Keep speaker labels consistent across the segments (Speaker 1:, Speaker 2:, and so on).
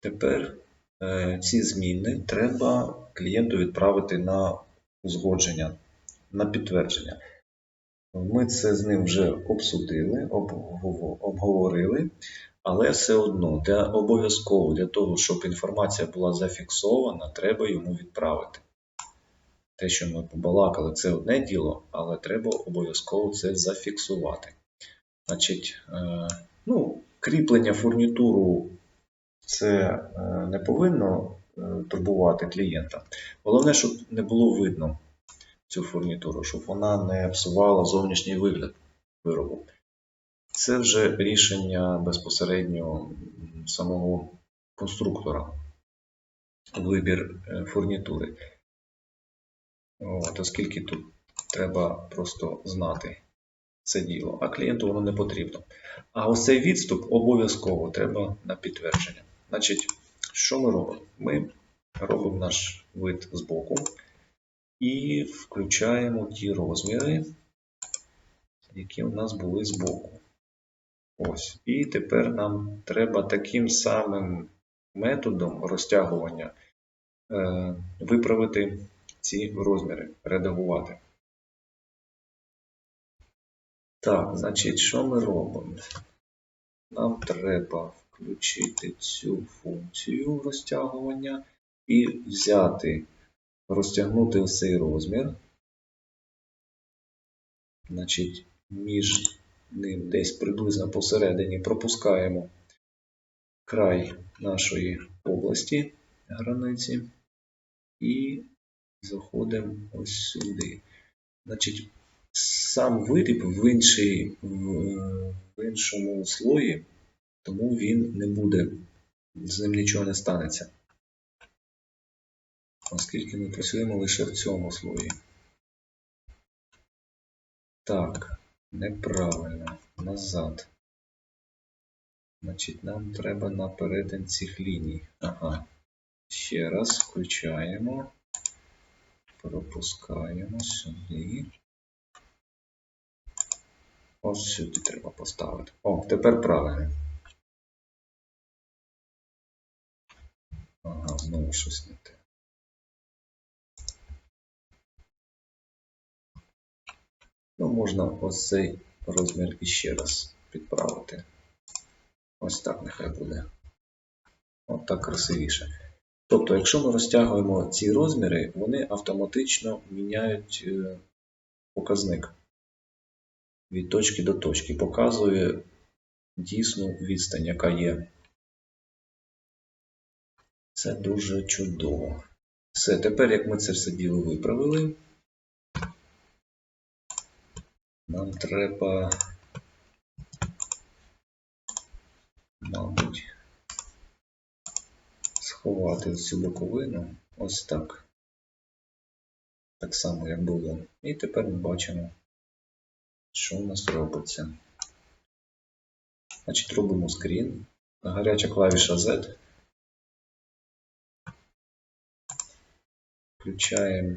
Speaker 1: Тепер е, ці зміни треба клієнту відправити на узгодження, на підтвердження. Ми це з ним вже обсудили, обговорили, але все одно для обов'язково для того, щоб інформація була зафіксована, треба йому відправити. Те, що ми побалакали, це одне діло, але треба обов'язково це зафіксувати. Значить, е, ну, кріплення фурнітуру це е, не повинно е, турбувати клієнта. Головне, щоб не було видно цю фурнітуру, щоб вона не псувала зовнішній вигляд виробу. Це вже рішення безпосередньо самого конструктора, вибір е, фурнітури. От, оскільки тут треба просто знати це діло, а клієнту воно не потрібно. А ось цей відступ обов'язково треба на підтвердження. Значить, що ми робимо? Ми робимо наш вид збоку і включаємо ті розміри, які у нас були збоку. Ось. І тепер нам треба таким самим методом розтягування е, виправити ці розміри, редагувати. Так, значить, що ми робимо? Нам треба включити цю функцію розтягування і взяти, розтягнути цей розмір. Значить, між ним десь приблизно посередині пропускаємо край нашої області границі і заходимо ось сюди. Значить, сам виріб в, іншій, в, в іншому слої, тому він не буде, з ним нічого не станеться. Оскільки ми працюємо лише в цьому слої. Так, неправильно. Назад. Значить, нам треба на перетин цих ліній. Ага. Ще раз включаємо. Пропускаємо сюди. Ось сюди треба поставити. О, тепер правильно. Знову щось не те. Ну, можна ось цей розмір іще раз підправити. Ось так нехай буде. От так красивіше. Тобто, якщо ми розтягуємо ці розміри, вони автоматично міняють е, показник від точки до точки, показує дійсну відстань, яка є. Це дуже чудово. Все, тепер, як ми це все діло виправили, нам треба, мабуть, сховати цю боковину ось так. Так само, як було. І тепер ми бачимо, що у нас робиться. Значить, робимо скрін. Гаряча клавіша Z. Включаємо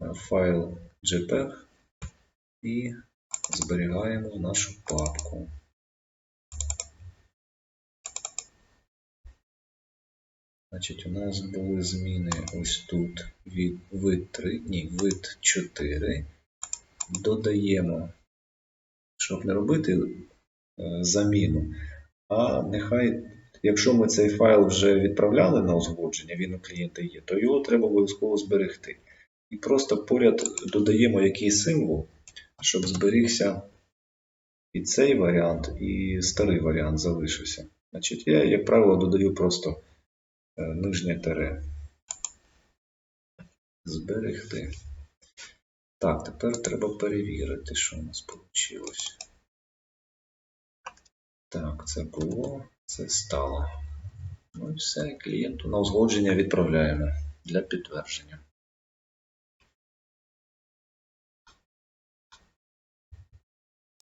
Speaker 1: е, файл JPEG і зберігаємо в нашу папку. Значить, у нас були зміни ось тут від вид 3, ні, вид 4. Додаємо, щоб не робити е, заміну, а нехай, якщо ми цей файл вже відправляли на узгодження, він у клієнта є, то його треба обов'язково зберегти. І просто поряд додаємо якийсь символ, щоб зберігся і цей варіант, і старий варіант залишився. Значить, я, як правило, додаю просто е, нижнє тире. Зберегти. Так, тепер треба перевірити, що у нас вийшло. Так, це було, це стало. Ну і все, клієнту на узгодження відправляємо для підтвердження.